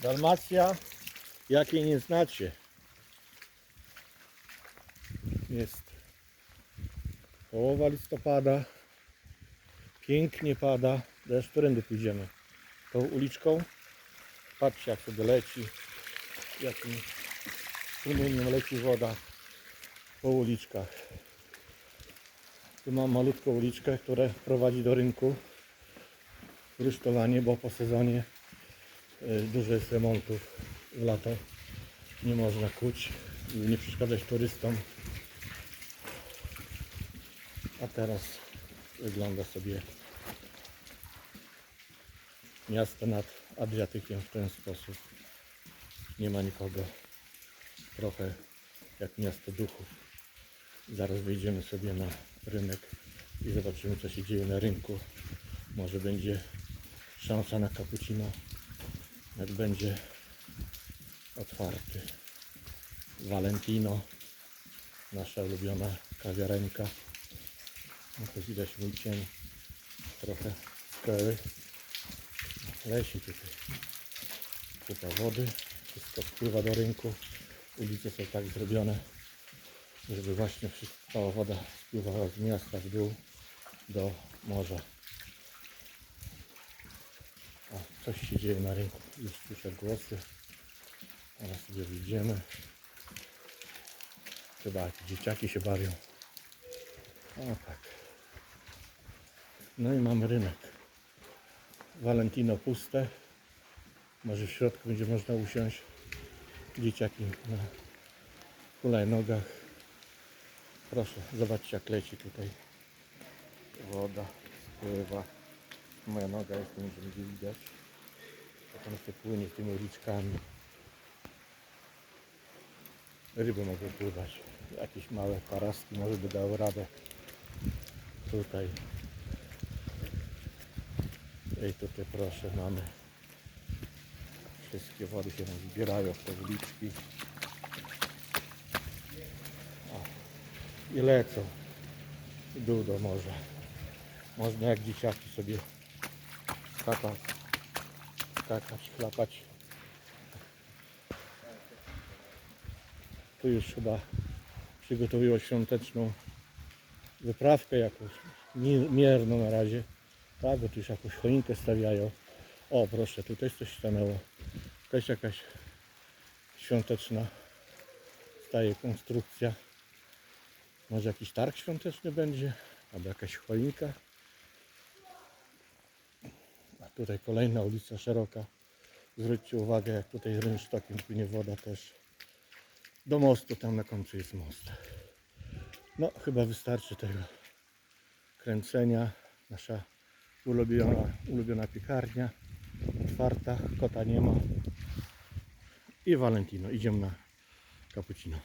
Dalmacja, jakiej nie znacie. Jest połowa listopada. Pięknie pada. Też którędy pójdziemy? Tą uliczką. Patrzcie jak sobie leci. Jakim strumieniem leci woda po uliczkach. Tu mam malutką uliczkę, która prowadzi do rynku. Rusztowanie, bo po sezonie dużo jest remontów w lato. Nie można kuć, nie przeszkadzać turystom. A teraz wygląda sobie miasto nad Adriatykiem w ten sposób. Nie ma nikogo. Trochę jak miasto duchów. Zaraz wyjdziemy sobie na rynek i zobaczymy co się dzieje na rynku. Może będzie szansa na cappuccino, jak będzie otwarty. Valentino, nasza ulubiona kawiarenka. No to widać mój cień trochę skały. Leci tutaj. Kupa wody. Wszystko wpływa do rynku. Ulice są tak zrobione, żeby właśnie wszystko, cała woda spływała z miasta w dół do morza. O, coś się dzieje na rynku. Już słyszę głosy. Teraz sobie wyjdziemy. Chyba jakieś dzieciaki się bawią. O tak. No i mamy rynek. Valentino puste. Może w środku będzie można usiąść. Dzieciaki na hulajnogach. Proszę, zobaczcie jak leci tutaj. Woda spływa. Moja noga jest, nie będzie widać. Potem się płynie tymi uliczkami. Ryby mogą pływać. Jakieś małe paraski może by dały radę. Tutaj. I tutaj proszę mamy. Wszystkie wody się tam zbierają w te uliczki. I lecą w morza. Można jak dzieciaki sobie skakać, skakać, chlapać. Tu już chyba przygotowują świąteczną wyprawkę jakąś mi- mierną na razie. Tak, bo tu już jakąś choinkę stawiają. O proszę, tu też coś stanęło. Też jakaś świąteczna staje konstrukcja. Może jakiś targ świąteczny będzie, albo jakaś choinka. Tutaj kolejna ulica szeroka. Zwróćcie uwagę, jak tutaj rynsztokiem płynie woda też. Do mostu, tam na końcu jest most. No, chyba wystarczy tego kręcenia. Nasza ulubiona, ulubiona piekarnia. Otwarta, kota nie ma. I Valentino. Idziemy na cappuccino.